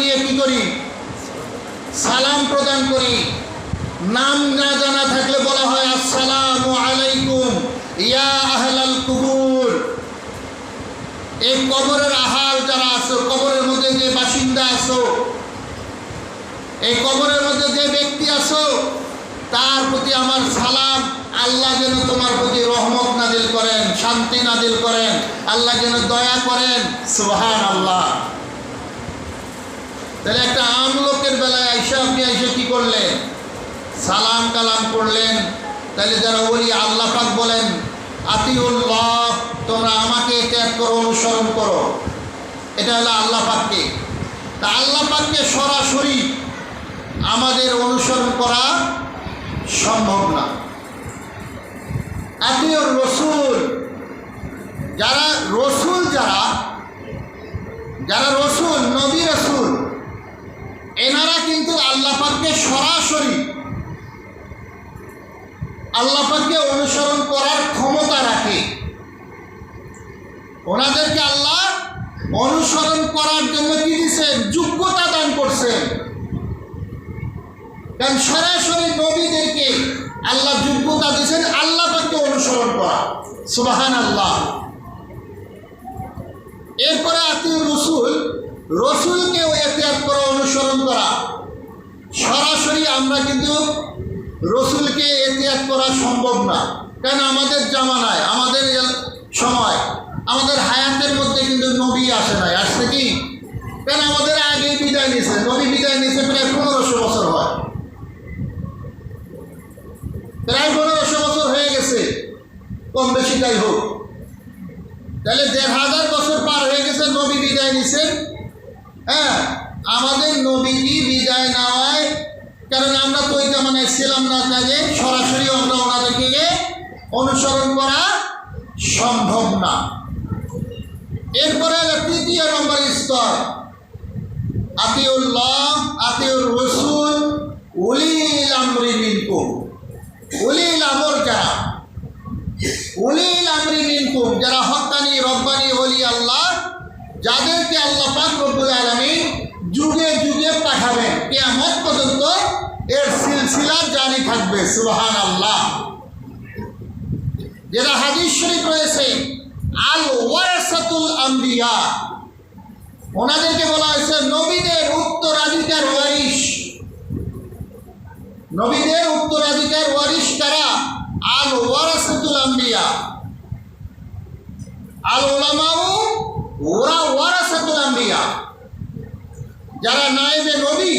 গিয়ে কি করি? সালাম প্রদান করি। নাম না জানা থাকলে বলা হয়, আসসালামু আলাইকুম, ইয়া আহলাল কুবুর। এই কবরের আহাল যারা আছো, কবরের মধ্যে যে বাসিন্দা আছো এই কবরের মধ্যে যে ব্যক্তি আছো, তার প্রতি আমার সালাম, আল্লাহ যেন তোমার প্রতি রহমত নাদিল করেন, শান্তি নাদিল করেন, আল্লাহ যেন দয়া করেন। সুবহান আল্লাহ তাহলে একটা আম লোকের বেলায় আইসা আপনি আইসা কি করলেন? সালাম কালাম করলেন। তাহলে যারা ওলি আল্লাহ পাক বলেন, আতিউল্লাহ, তোমরা আমাকে ত্যাগ করো, অনুসরণ করো। এটা হলো আল্লাহ পাককে। তা আল্লাহ পাককে সরাসরি আমাদের অনুসরণ করা সম্ভব না। আতিউর রসুল, যারা রসুল যারা যারা রসুল, নবী রসুল এনারা কিন্তু আল্লাহ পাককে সরাসরি আল্লাহ পাককে অনুসরণ করার ক্ষমতা রাখে। ওনাদেরকে আল্লাহ অনুসরণ করার জন্য কি দিচ্ছেন যোগ্যতা দান করছেন। কারণ সরাসরি নবীদেরকে আল্লাহ যোগ্যতা দিয়েছেন, আল্লাহ পাককে অনুসরণ করা। সুবাহান আল্লাহ এরপরে আত্মীয় রসুল, রসুলকেও এহতিয়াত করা অনুসরণ করা। সরাসরি আমরা কিন্তু রসুলকে এহতিয়াত করা সম্ভব না। কেন? আমাদের জামানায়, আমাদের সময়, আমাদের হায়াতের মধ্যে কিন্তু নবী আসে নাই। আসছে কি? কেন? আমাদের আগে বিদায় নিয়েছে। নবী বিদায় নিয়েছে প্রায় পনেরোশো বছর হয়। প্রায় পনেরোশো বছর হয়ে গেছে। কম বেশি তাই হোক। তাহলে দেড় হাজার বছর পার হয়ে গেছে নবী বিদায় নিছেন হ্যাঁ? আমাদের নবীজি বিদায় নেওয়ায়, কারণ আমরা তো ওই জামানায় ছিলাম না কাজে, সরাসরি আমরা ওনাদেরকে অনুসরণ করা সম্ভব না। এরপরে তৃতীয় নম্বর স্তর। আতিউল্লাহ আতিউর রসুল উলিল আমরি মিনকুম। উলিল আমর যারা? উলিল আমরি মিনকুম, যারা হক্কানি, রব্বানি, ওলি আল্লাহ, যাদেরকে আল্লাহ পাক রব্বুল আলামিন যুগে যুগে পাঠাবেন। কিয়ামত পর্যন্ত এর সিলসিলা জারি থাকবে সুবহান আল্লাহ যেটা হাদিস শরীফ রয়েছে আল ওয়ারাসাতুল আম্বিয়া। ওনাদেরকে বলা হয়েছে নবীদের উত্তরাধিকার ওয়ারিশ। নবীদের উত্তরাধিকার ওয়ারিশ কারা? আল ওয়ারাসাতুল আম্বিয়া। আল ওলামাউ ওরা যারা নায়েবে নবী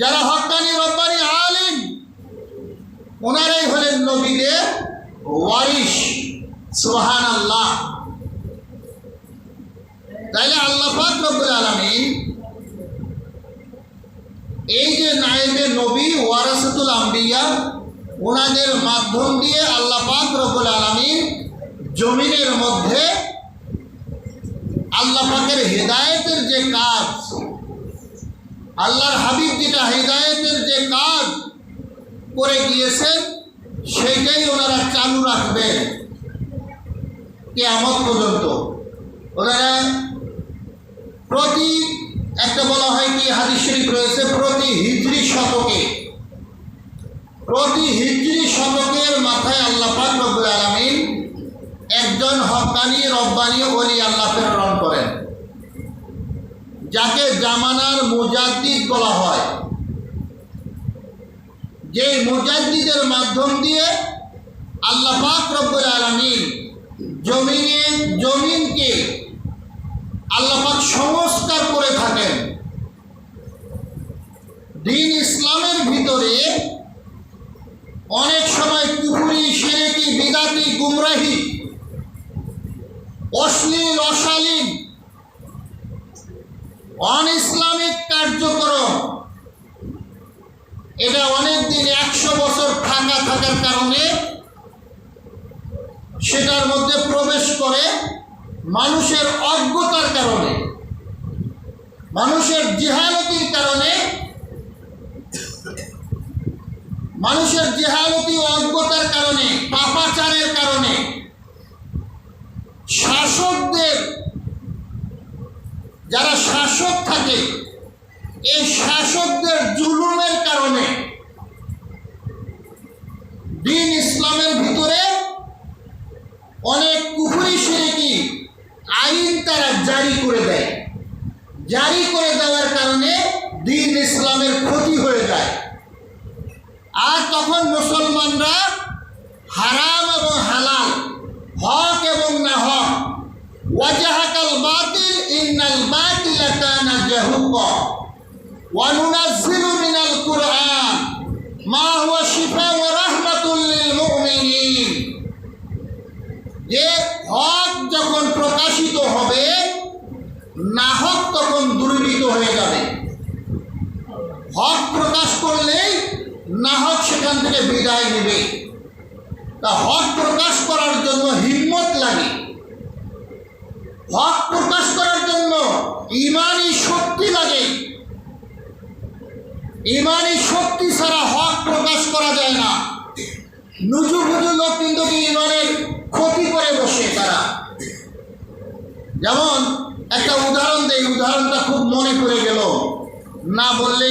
যারা হক্কানি রব্বানি আলিম, ওনারাই হলেন নবীদের ওয়ারিশ। সুবহান আল্লাহ তাইলে আল্লাহ পাক রব্বুল আলামিন এই যে নায়েবে নবী, ওয়ারাসাতুল আম্বিয়া, ওনাদের মাধ্যম দিয়ে আল্লাহ পাক রব্বুল আলামিন জমিনের মধ্যে আল্লাহ পাকের হেদায়েতের যে কাজ, আল্লাহর হাবিব যেটা হেদায়েতের যে কাজ করে গিয়েছেন, সেটাই ওনারা চালু রাখবেন কেয়ামত পর্যন্ত। ওনারা প্রতি, একটা বলা হয় কি, হাদিস শরীফ রয়েছে, প্রতি হিজরি শতকে, প্রতি হিজরি শতকের মাথায় আল্লাহ পাক রব্বুল আলামিন একজন হকানি, রব্বানি ওলি আল্লাহ প্রেরণ করেন। যাকে জামানার মুজাদ্দিদ বলা হয়। যে মুজাদ্দিদের মাধ্যম দিয়ে আল্লাহ পাক রব্বুল আলামিন জমিনে, জমিনকে আল্লাহ পাক সংস্কার করে থাকেন। দিন ইসলামের ভিতরে অনেক সময় কুকুরি সেরেকি, বিদাতি, গুমরাহি অশ্লীল, অশালীন অন ইসলামিক কার্যক্রম। এটা অনেক দিন একশো বছর ফাঁকা থাকার কারণে সেটার মধ্যে প্রবেশ করে মানুষের অজ্ঞতার কারণে, মানুষের জিহালতির কারণে, মানুষের জেহালতি অজ্ঞতার কারণে, পাপাচারের কারণে শাসকদের যারা শাসক থাকে। এই শাসকদের জুলুমের কারণে দিন ইসলামের ভিতরে অনেক কুফুরি শিরকি আইন তারা জারি করে দেয়। জারি করে দেওয়ার কারণে দিন ইসলামের ক্ষতি হয়ে যায়। আর তখন মুসলমানরা হারাম এবং হালাল, হক এবং না হক বাতিল মিনাল কুরআন। মা হুয়া শিফা ওয়া রাহমাতুল লিল মুমিনিন। যে হক যখন প্রকাশিত হবে, নাহক তখন দুর্বৃত হয়ে যাবে। হক প্রকাশ করলেই নাহক সেখান থেকে বিদায় নেবে। তা হক প্রকাশ করার জন্য হিম্মত লাগে। হক প্রকাশ করার জন্য ইমানি শক্তি লাগে ইমানি শক্তি ছাড়া হক প্রকাশ করা যায় না। নুজু বুজু লোক কিন্তু ইমানের ক্ষতি করে বসে তারা। যেমন একটা উদাহরণ দেই, উদাহরণটা খুব মনে করে গেল। না বললেই